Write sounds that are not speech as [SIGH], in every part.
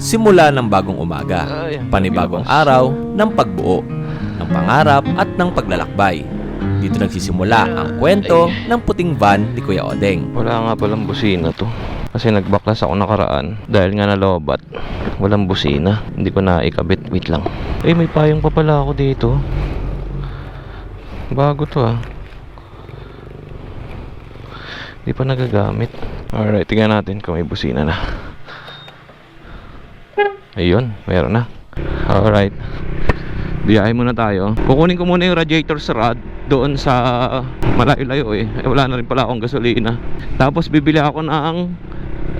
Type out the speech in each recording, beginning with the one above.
Simula ng bagong umaga, panibagong araw ng pagbuo, ng pangarap at ng paglalakbay. Dito nagsisimula ang kwento ng puting van ni Kuya Odeng. Wala nga palang busina to. Kasi nagbaklas ako nakaraan dahil nga nalobat. Walang busina. Hindi ko na ikabit. Wait lang. Eh, may payong pa pala ako dito. Bago to ah. Hindi pa nagagamit. Alright, tingnan natin kung may busina na. Ayun, meron na. Alright. Biyahe muna tayo. Kukunin ko muna yung radiator sa rod doon sa malayo-layo eh. eh. Wala na rin pala akong gasolina. Tapos bibili ako ng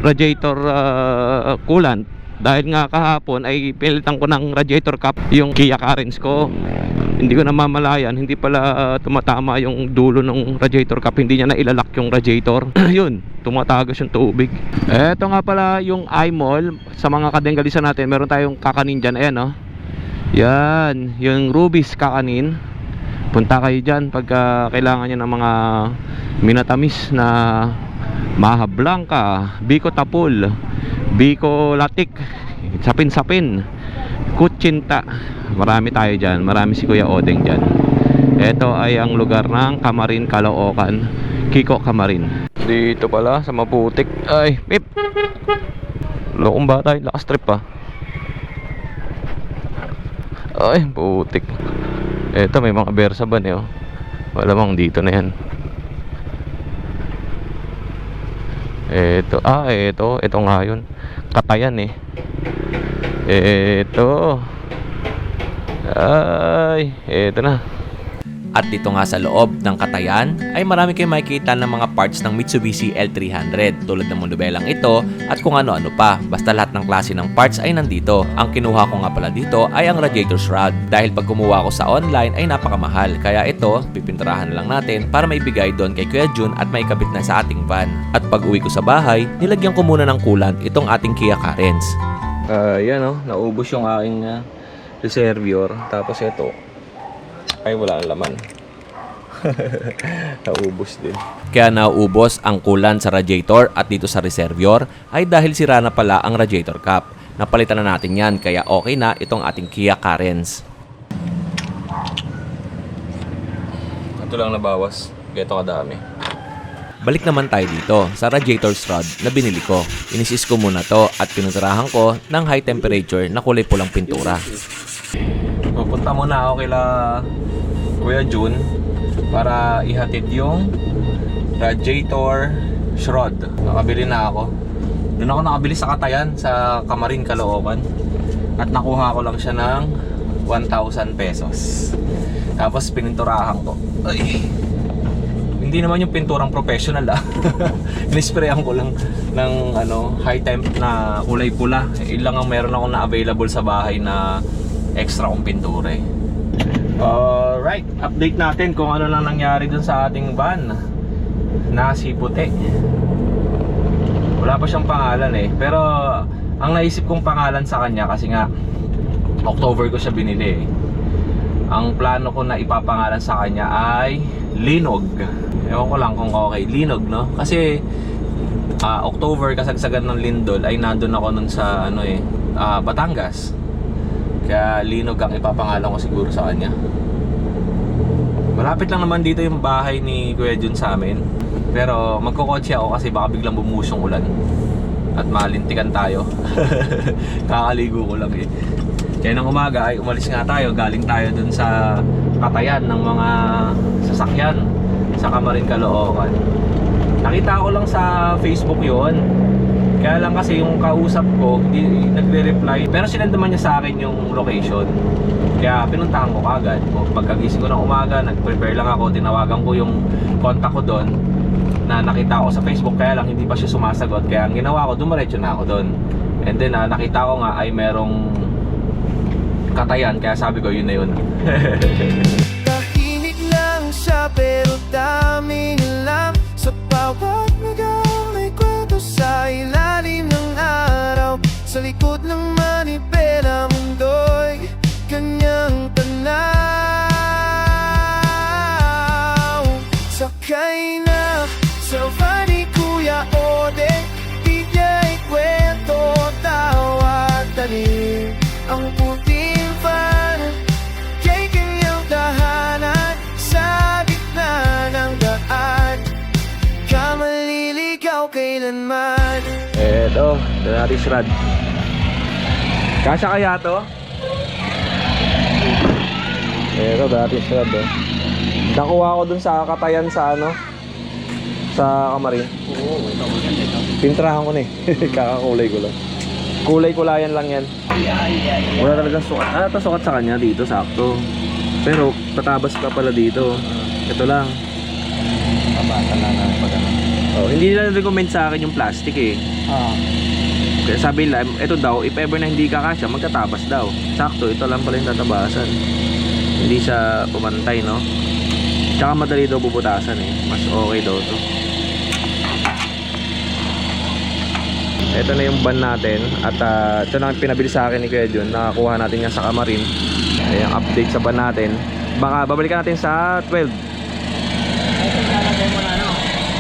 radiator ah, coolant. Dahil nga kahapon ay pilitan ko ng radiator cap yung Kia Carens ko. Hindi ko namamalayan, hindi pala ah, tumatama yung dulo ng radiator cap. Hindi niya na ilalak yung radiator. [CLEARS THROAT] Yun, tumatagas yung tubig. Eto nga pala yung iMall. Sa mga kadengalisan natin, meron tayong kakanin dyan. Ayan oh. Yan, yung Rubis kakanin. Punta kayo dyan pagka kailangan nyo ng mga minatamis na Maha Blanca, Biko Tapul, Biko Latik, Sapin-Sapin, Kutsinta. Marami tayo dyan. Marami si Kuya Odeng dyan. Ito ay ang lugar ng Kamarin, Caloocan, Kiko Kamarin. Dito pala sa Maputik. Ay, pip! Lokong bata, lakas trip pa. Ay, putik. Eto, may mga bersa ba niyo? Malamang dito na yan. Eto, ah, eto. Eto nga yun. Katayan eh. Eto. Ay, eto na. At dito nga sa loob ng Katayan ay marami kayong makikita ng mga parts ng Mitsubishi L300 tulad ng monobelang ito at kung ano-ano pa. Basta lahat ng klase ng parts ay nandito. Ang kinuha ko nga pala dito ay ang radiator shroud dahil pag kumuha ko sa online ay napakamahal. Kaya ito, pipinturahan lang natin para maibigay doon kay Kuya Jun at maikabit na sa ating van. At pag uwi ko sa bahay, nilagyan ko muna ng coolant itong ating Kia Carens. Ah, yan oh, naubos yung aking uh, reservoir. Tapos ito, ay wala ang laman. [LAUGHS] naubos din. Kaya nauubos ang coolant sa radiator at dito sa reservoir ay dahil sira na pala ang radiator cap. Napalitan na natin yan kaya okay na itong ating Kia Carens. Ito lang nabawas. Gato kadami. Balik naman tayo dito sa radiator rod na binili ko. Inisis ko muna to at pinunturahan ko ng high temperature na kulay pulang pintura. Pupunta muna ako kila Kuya Jun para ihatid yung radiator shroud. Nakabili na ako. Doon ako nakabili sa Katayan sa Kamarin, Caloocan. At nakuha ko lang siya ng 1,000 pesos. Tapos pininturahan ko. Ay. Hindi naman yung pinturang professional ah. [LAUGHS] Inisprayan ko lang ng ano, high temp na kulay pula. Ilang ang meron ako na available sa bahay na extra kong pintura eh. Alright, update natin kung ano lang nangyari dun sa ating van na si Puti. Wala pa siyang pangalan eh. Pero ang naisip kong pangalan sa kanya kasi nga October ko siya binili eh. Ang plano ko na ipapangalan sa kanya ay Linog. Ewan ko lang kung okay. Linog, no? Kasi ah, October kasagsagan ng Lindol ay nandun ako nun sa ano eh, ah, Batangas. Kaya Linog ang ipapangalan ko siguro sa kanya. Malapit lang naman dito yung bahay ni Kuya Jun sa amin. Pero magkokotse ako kasi baka biglang bumuhos yung ulan. At malintikan tayo. [LAUGHS] Kakaligo ko lang eh. Kaya nang umaga ay umalis nga tayo. Galing tayo dun sa katayan ng mga sasakyan sa Kamarin Caloocan. Nakita ko lang sa Facebook yon. Kaya lang kasi yung kausap ko, hindi nagre-reply. Pero sinend naman niya sa akin yung location. Kaya pinuntahan ko kagad. O, Pagkagising ko ng umaga, nag-prepare lang ako. Tinawagan ko yung contact ko doon na nakita ko sa Facebook. Kaya lang hindi pa siya sumasagot. Kaya ang ginawa ko, dumiretso na ako doon. And then ah, nakita ko nga ay merong katayan. Kaya sabi ko, yun na yun. [LAUGHS] Tahimik lang siya pero dami lang Sa bawat nagang may kwento sa ilalim ng araw Sa likod ng manibela mundo'y kanyang tanaw ikaw Si Rad. Kasya kaya to? Dati si Rad oh. Nakuha ko dun sa katayan sa ano? Sa kamarin. Oo. Pintrahan ko na eh. [LAUGHS] Kakakulay ko lang. Kulay-kulayan lang yan. Wala talagang sukat. Ah, ito sukat sa kanya dito, sakto. Pero, tatabas pa pala dito. Ito lang. Mabasa lang pag ano. Oh, hindi nila recommend sa akin yung plastic eh. Ah. Kaya sabi nila, ito daw, if ever na hindi kakasya, magtatabas daw. Sakto, ito lang pala yung tatabasan. Hindi siya pumantay, no? Tsaka madali daw bubutasan eh. Mas okay daw to. Ito na yung van natin at ah, ito na ang pinabili sa akin ni Kuya Jun. Nakakuha natin yan sa Kamarin. Ayan, update sa van natin. Baka babalikan natin sa 12.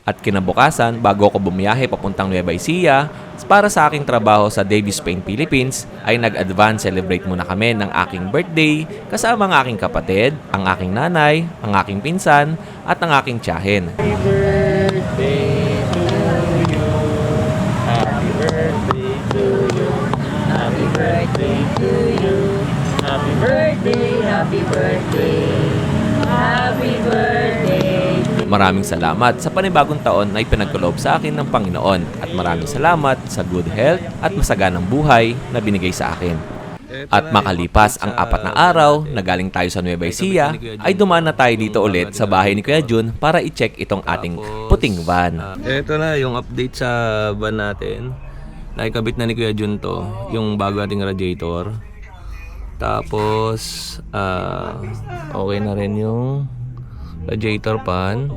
At kinabukasan, bago ako bumiyahe papuntang Nueva Ecija, para sa aking trabaho sa Davis Spain, Philippines, ay nag-advance celebrate muna kami ng aking birthday kasama ang aking kapatid, ang aking nanay, ang aking pinsan, at ang aking tiyahin. Happy birthday to you. Happy birthday to you. Happy birthday, happy birthday. Happy birthday. Maraming salamat sa panibagong taon na ipinagkaloob sa akin ng Panginoon at maraming salamat sa good health at masaganang buhay na binigay sa akin. At makalipas ang apat na araw na galing tayo sa Nueva Ecija, ay dumaan na tayo dito ulit sa bahay ni Kuya Jun para i-check itong ating puting van. Ito na yung update sa van natin. Nakikabit na ni Kuya Jun to, yung bago nating radiator. Tapos, ah, okay na rin yung radiator pan.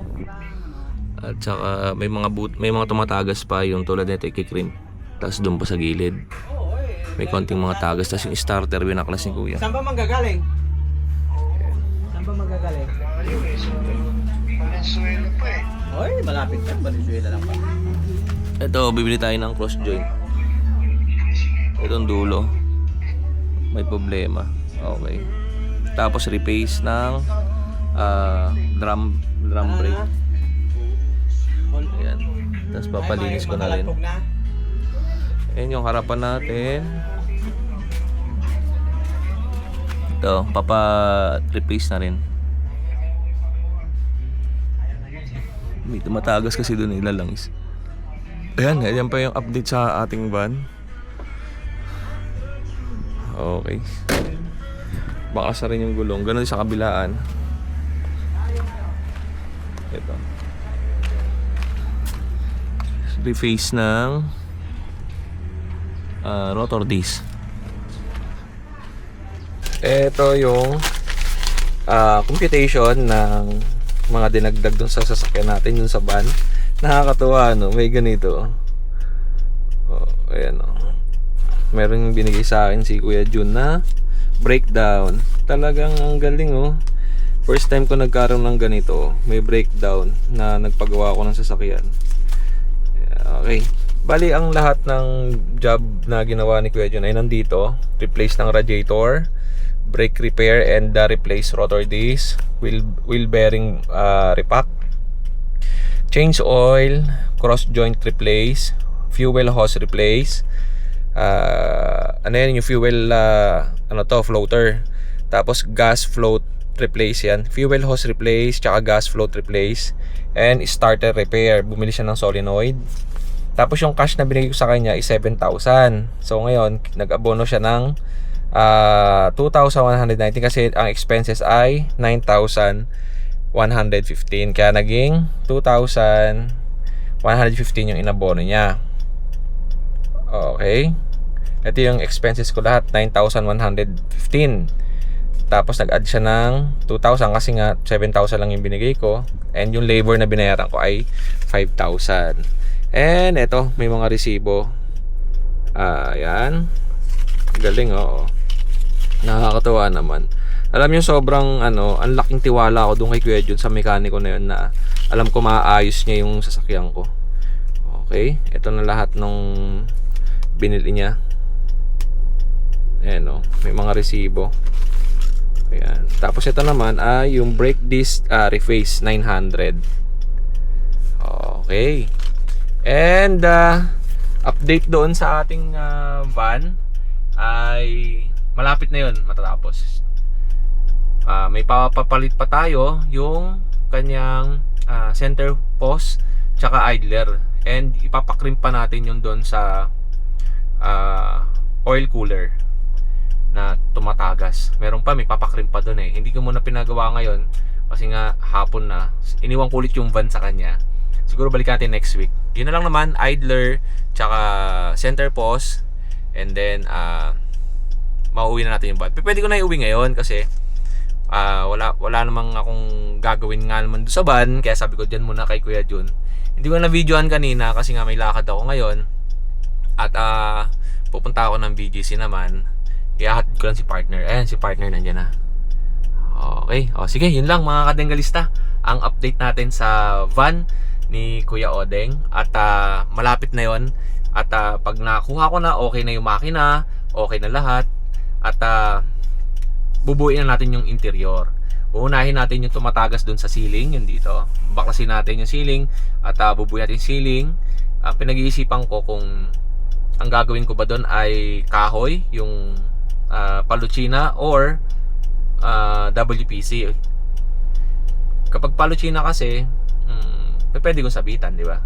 At saka may mga boot, may mga tumatagas pa yung tulad nito ikikrim. Tapos doon pa sa gilid. May konting mga tagas. Tapos yung starter binaklas ni Kuya. Saan ba manggagaling? Saan ba manggagaling? Oy, malapit lang. Valenzuela lang pa. Ito, bibili tayo ng cross joint. Itong dulo. May problema. Okay. Tapos replace ng ah, drum drum brake. Ayan. Tapos papalinis ko na rin. Ayan yung harapan natin. Ito, papa-replace na rin. May tumatagas kasi doon ilalangis. Ayan, ayan pa yung update sa ating van. Okay. Bakas na rin yung gulong. Ganun sa kabilaan. Ito. Reface ng ah, rotor disc. Ito yung ah, computation ng mga dinagdag dun sa sasakyan natin, yung sa van. Nakakatuwa, no? May ganito. Oh, ayan, oh. Meron yung binigay sa akin si Kuya Jun na breakdown. Talagang ang galing, oh. First time ko nagkaroon ng ganito. May breakdown na nagpagawa ko ng sasakyan. Okay. Bali, ang lahat ng job na ginawa ni Kuya Jun ay nandito. Replace ng radiator, brake repair and uh, replace rotor disc, wheel, wheel bearing uh, repack, change oil, cross joint replace, fuel hose replace, uh, ano yan yung fuel uh, ano to floater tapos gas float replace yan. Fuel hose replace tsaka gas float replace and starter repair. Bumili siya ng solenoid. Tapos yung cash na binigay ko sa kanya is 7,000 so ngayon nag-abono siya ng ah, 2,119 kasi ang expenses ay 9,115 kaya naging 2,115 yung inabono niya. Okay. Ito yung expenses ko lahat, 9,115. Tapos nag-add siya ng 2,000 kasi nga 7,000 lang yung binigay ko. And yung labor na binayaran ko ay 5,000. And ito, may mga resibo. Yan. Galing, oo. Nakakatuwa naman. Alam niyo sobrang ano, ang laking tiwala ko doon kay Kuya sa mekaniko na yun na alam ko maayos niya yung sasakyan ko. Okay, ito na lahat nung binili niya. Ayan o, may mga resibo. Ayan. Tapos ito naman ay yung brake disc uh, reface 900. Okay. And uh, update doon sa ating uh, van ay malapit na 'yon matatapos. Ah, may papapalit pa tayo yung kanyang ah, center post tsaka idler and ipapakrim pa natin yung doon sa ah, oil cooler na tumatagas. Meron pa, may papakrim pa doon eh. Hindi ko muna pinagawa ngayon kasi nga hapon na. Iniwan ko ulit yung van sa kanya. Siguro balik natin next week. Yun na lang naman, idler, tsaka center post, and then ah mauwi na natin yung van. Pwede ko na iuwi ngayon kasi ah wala wala namang akong gagawin nga naman doon sa van kaya sabi ko diyan muna kay Kuya Jun. Hindi ko na videoan kanina kasi nga may lakad ako ngayon. At ah pupunta ako ng BGC naman. Ihahatid ko lang si partner. Ayan, si partner nandiyan na. Okay. O, sige, yun lang mga kadenggalista. Ang update natin sa van ni Kuya Odeng. At ah, malapit na yon At ah, pag nakuha ko na, okay na yung makina. Okay na lahat. At ah, bubuin na natin yung interior. Uunahin natin yung tumatagas dun sa ceiling, yung dito. Baklasin natin yung ceiling at uh, bubuin natin yung ceiling. Ah, pinag-iisipan ko kung ang gagawin ko ba doon ay kahoy, yung ah, paluchina or ah, WPC. Kapag paluchina kasi, hmm, pwede kong sabitan, di ba?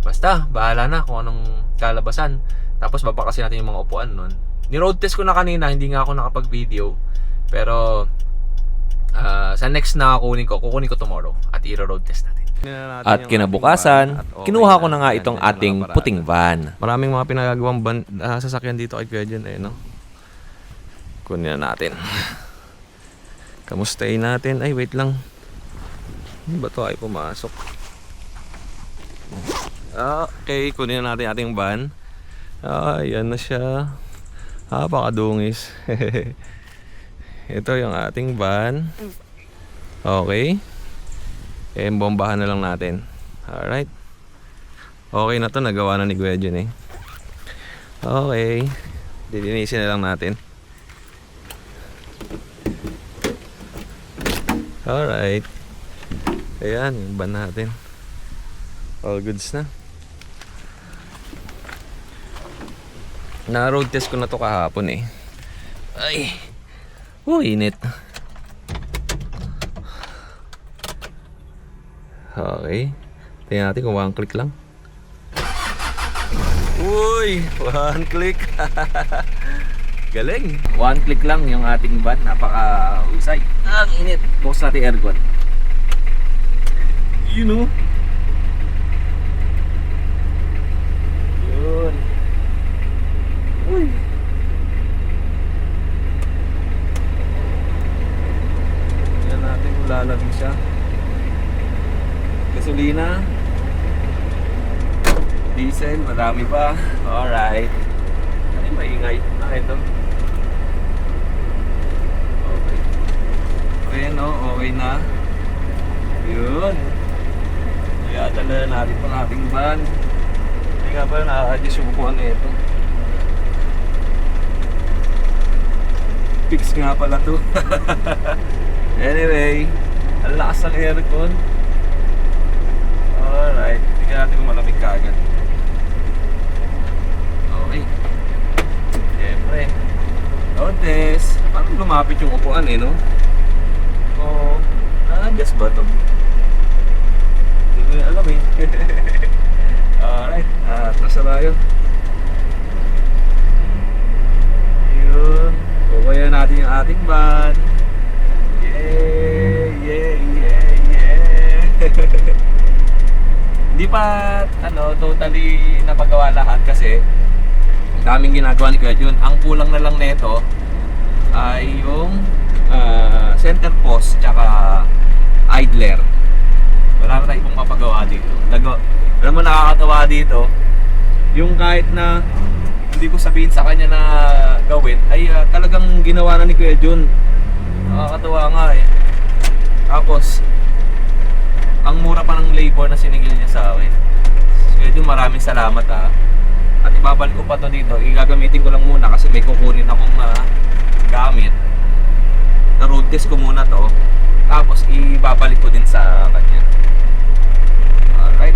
Basta, bahala na kung anong kalabasan. Tapos babakasin natin yung mga upuan nun. Ni-road test ko na kanina, hindi nga ako nakapag-video. Pero ah, sa next na kukunin ko, kukunin ko tomorrow at i-road test natin. At kinabukasan, kinuha ko na nga itong ating puting van. Maraming mga pinagagawang ban, ah, sasakyan dito kay Kuya Jen, eh, no? Kunin na natin. Kamustahin natin. Ay, wait lang. Ba to ay pumasok? Ah, Okay, kunin na natin ating van. Ah, yan na siya. Napakadungis. [LAUGHS] Ito yung ating van. Okay. Eh, bombahan na lang natin. Alright. Okay na to, nagawa na ni Jun eh. Okay. Dilinisin na lang natin. Alright. Ayan, yung van natin. All goods na. Na-road test ko na to kahapon eh. Ay. Oh, init. Okay. Tingnan natin kung one click lang. Uy! One click! [LAUGHS] Galing! One click lang yung ating van, napaka-usay. Ang init. Box natin aircon. You know? Yun. Uy! Tingnan natin kung lalamig siya. Gasolina. Diesel, marami pa. Alright. Ano yung maingay? Ah, ito. Okay. Okay, no? Okay na. Yun. Kaya tala natin pang ating van. Hindi nga pala nakaka-adjust yung upuan na ito. Fix nga pala to. [LAUGHS] anyway, ang lakas ng aircon. Alright, tingnan natin kung malamig ka agad. Okay. Siyempre. Notice. Parang lumapit yung upuan eh, no? Na-adjust ba to? Hindi ko na alam eh. Alright. Ah, atras na tayo. Yun. Kukuya natin yung ating van. Yeah, yeah, yeah, yeah. [LAUGHS] Hindi pa ano, totally napagawa lahat kasi daming ginagawa ni Kuya Jun. Ang kulang na lang nito ay yung ah, center post tsaka idler. Wala na tayong mapagawa dito. Nag alam mo nakakatawa dito, yung kahit na hindi ko sabihin sa kanya na gawin, ay ah, talagang ginawa na ni Kuya Jun. Nakakatawa nga eh. Tapos, ang mura pa ng labor na sinigil niya sa akin. Medyo maraming salamat ah. At ibabalik ko pa to dito. Igagamitin ko lang muna kasi may kukunin akong ah, gamit. Na road test ko muna to. Tapos ibabalik ko din sa kanya. Alright.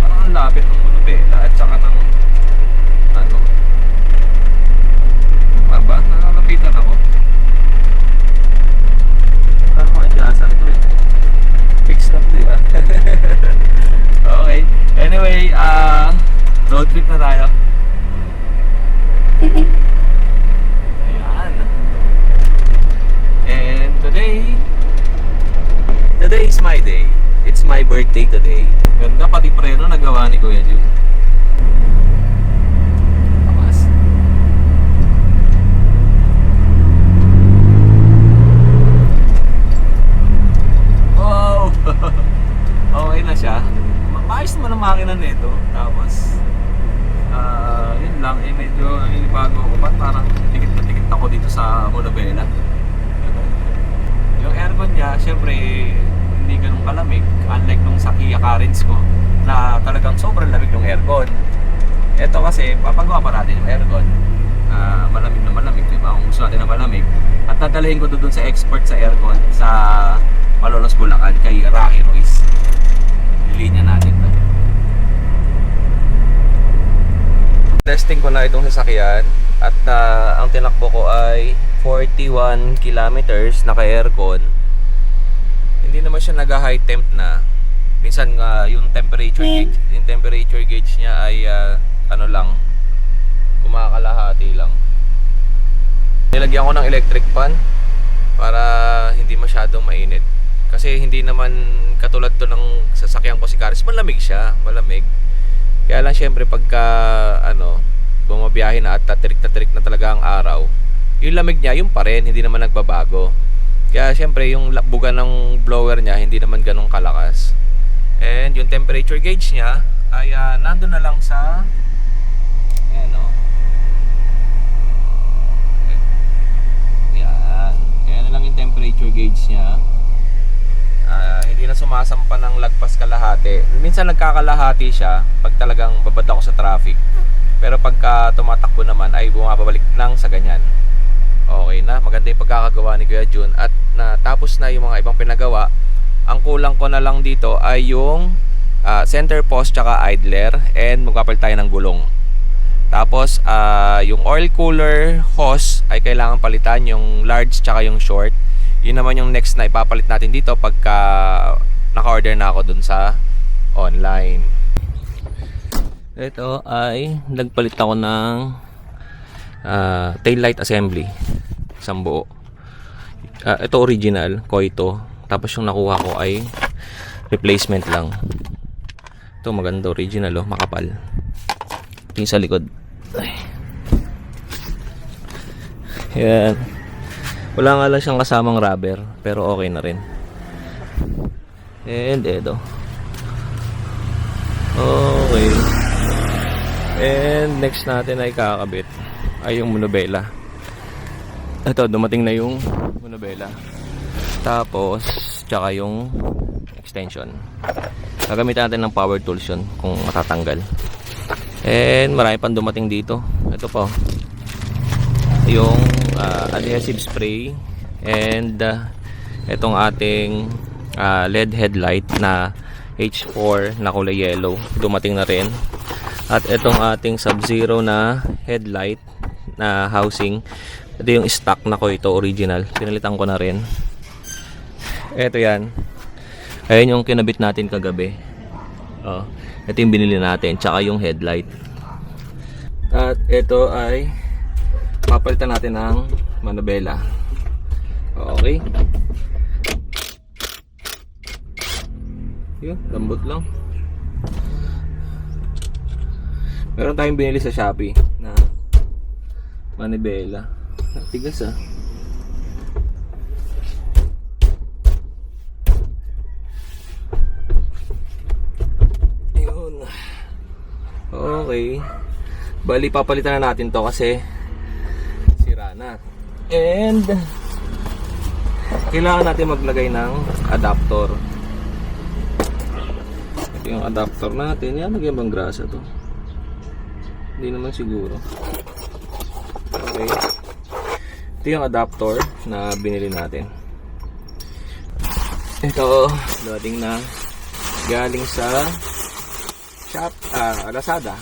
Parang ang lapit ng monobela at saka ng ano. Diba? Ba, nakakapitan ako. Parang makajasan ko eh. Fixed up diba? [LAUGHS] okay. Anyway. Uh, road trip na tayo. [LAUGHS] birthday today. Ganda pati preno nagawa ni Kuya Jun. Tamas. Wow! okay na siya. Ma- Maayos naman ang makina nito. Tapos, ah, yun lang. Eh, medyo bago ko pa. Parang tikit na tikit ako dito sa Monobela. Yung aircon niya, syempre, hindi ganun kalamig. Unlike nung sa Kia Carens ko, na talagang sobrang lamig yung aircon. Ito kasi, papagawa pa natin yung aircon. Ah, malamig na malamig, di? Kung gusto natin na malamig. At dadalhin ko doon sa expert sa aircon sa Malolos Bulacan kay Rocky Ruiz. Lilinya natin to. Testing ko na itong sasakyan at ah, ang tinakbo ko ay 41 kilometers naka-aircon. Hindi naman siya nag-high temp na. Minsan nga yung temperature gauge, yung temperature gauge niya ay ah, ano lang, kumakalahati lang. Nilagyan ko ng electric fan para hindi masyadong mainit. Kasi hindi naman katulad to ng sasakyan ko si Caris, malamig siya, malamig. Kaya lang syempre pagka ano, bumabiyahe na at tatirik na tirik na talaga ang araw, yung lamig niya, yung pa rin, hindi naman nagbabago. Kaya syempre yung buga ng blower niya, hindi naman ganong kalakas. And yung temperature gauge niya, ay ah, nandun na lang sa, ayan o, Yan. Kaya na lang yung temperature gauge niya. Ah, hindi na sumasampa ng lagpas kalahati. Minsan nagkakalahati siya pag talagang babad ako sa traffic. Pero pagka tumatakbo naman ay bumabalik lang sa ganyan. Okay na, maganda yung pagkakagawa ni Kuya Jun at natapos na yung mga ibang pinagawa. Ang kulang ko na lang dito ay yung ah, center post tsaka idler and magpapalit tayo ng gulong. Tapos, ah, yung oil cooler hose ay kailangan palitan, yung large tsaka yung short. Yun naman yung next na ipapalit natin dito pagka naka-order na ako dun sa online. Ito ay nagpalit ako ng ah, tail light assembly. Isang buo. Ah, ito original, Koito. Tapos yung nakuha ko ay replacement lang. Ito maganda original oh, makapal. Ito yung sa likod. Ay. Yan. Wala nga lang siyang kasamang rubber, pero okay na rin. And edo. Okay. And next natin ay kakabit ay yung monobela. Ito, dumating na yung monobela. Tapos, tsaka yung extension. Gagamitan natin ng power tools yun kung matatanggal. And marami pang dumating dito. Ito po. Yung ah, adhesive spray and ah, itong ating ah, LED headlight na H4 na kulay yellow. Dumating na rin. At itong ating Sub-Zero na headlight na housing. Ito yung stock na ko ito original. Pinalitan ko na rin. Ito yan. Ayan yung kinabit natin kagabi. Oh, ito yung binili natin, tsaka yung headlight. At ito ay papalitan natin ng manabela. Okay. Yun, lambot lang. Meron tayong binili sa Shopee na manibela. Tigas ah. Ayun. Okay. Bali, papalitan na natin to kasi sira na. And kailangan natin maglagay ng adapter. Ito yung adapter natin. Yan, nagyan bang grasa to? Hindi naman siguro. Okay. Ito yung adapter na binili natin. Ito, dating na galing sa shop, ah, Lazada.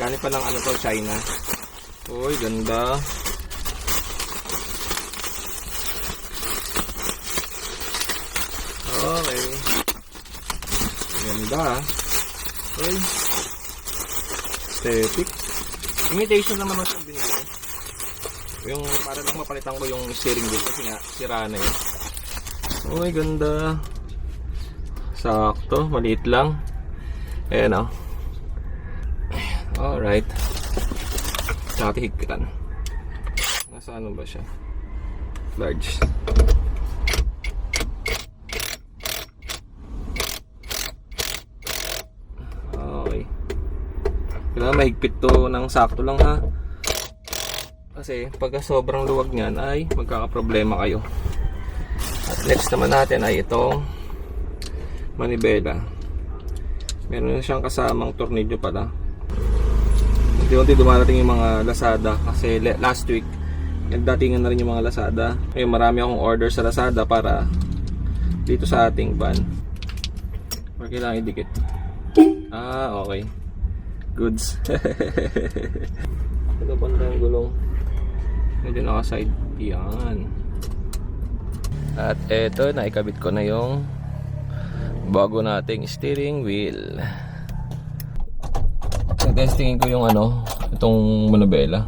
Galing pa ng ano to, China. Uy, ganda. Okay. Ganda. ah. Uy. aesthetic. Imitation lang naman ko. Yung para lang mapalitan ko yung steering wheel kasi nga sira na yun. Uy, ganda. Sakto, maliit lang. Ayan o. Alright. Tsaka higpitan. Nasa ano ba siya? Large. Okay. Kailangan mahigpit to ng sakto lang ha. Kasi pagka sobrang luwag niyan ay magkakaproblema kayo. At next naman natin ay itong manibela. Meron na siyang kasamang tornilyo pala. Unti-unti dumarating yung mga Lazada kasi last week nagdatingan na rin yung mga Lazada. Ngayon marami akong order sa Lazada para dito sa ating van. Or kailangan idikit. Ah, okay. Goods. [LAUGHS] Ito bandang gulong. Medyo naka-side. Yan. At eto, naikabit ko na yung bago nating steering wheel. Testingin ko yung ano, itong manubela.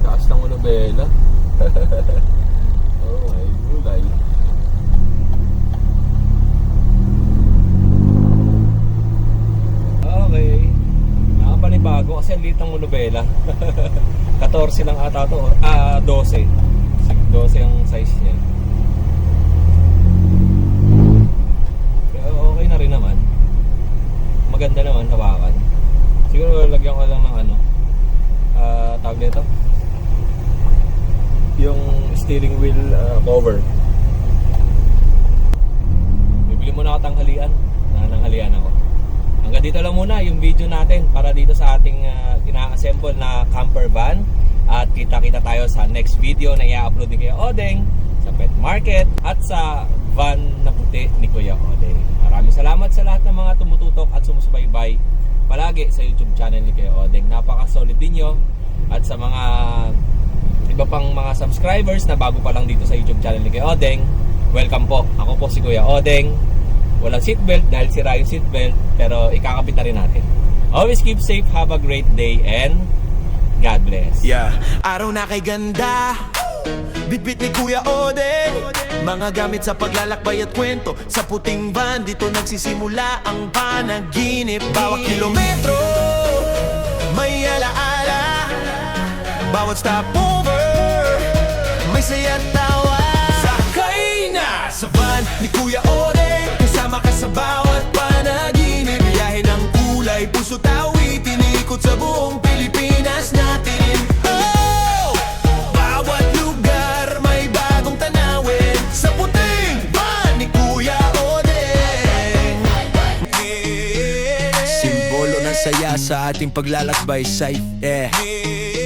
Taas ng manubela. [LAUGHS] oh my god. Okay. Nakapanibago kasi ang liit monobela. [LAUGHS] 14 lang ata to. Ah, 12. 12 ang size niya. Pero okay na rin naman. Maganda naman hawakan. Siguro lagyan ko lang ng ano. Ah, tawag nito. Yung steering wheel ah, cover. Bibili muna ako tanghalian. Nananghalian ako. Hanggang dito lang muna yung video natin para dito sa ating uh, ina-assemble na camper van. At kita-kita tayo sa next video na i-upload ni Kuya Odeng sa pet market at sa van na puti ni Kuya Odeng. Maraming salamat sa lahat ng mga tumututok at sumusubaybay palagi sa YouTube channel ni Kuya Odeng. Napaka-solid din nyo. At sa mga iba pang mga subscribers na bago pa lang dito sa YouTube channel ni Kuya Odeng, welcome po. Ako po si Kuya Odeng. Walang seatbelt dahil sira yung seatbelt pero ikakabit na rin natin. Always keep safe, have a great day and God bless. Yeah, araw na kay ganda. Bitbit ni Kuya Ode. Mga gamit sa paglalakbay at kwento. Sa puting van, dito nagsisimula ang panaginip. Bawat kilometro May alaala. Bawat stopover May saya tawa. Sakay na sa van ni Kuya Ode sa bawat panaginip. Biyahe ng kulay, puso tawi Tinikot sa buong Pilipinas natin. Oh! Bawat lugar may bagong tanawin. Sa puting van ni Kuya Odeng. Simbolo ng saya sa ating paglalakbay sa yeah.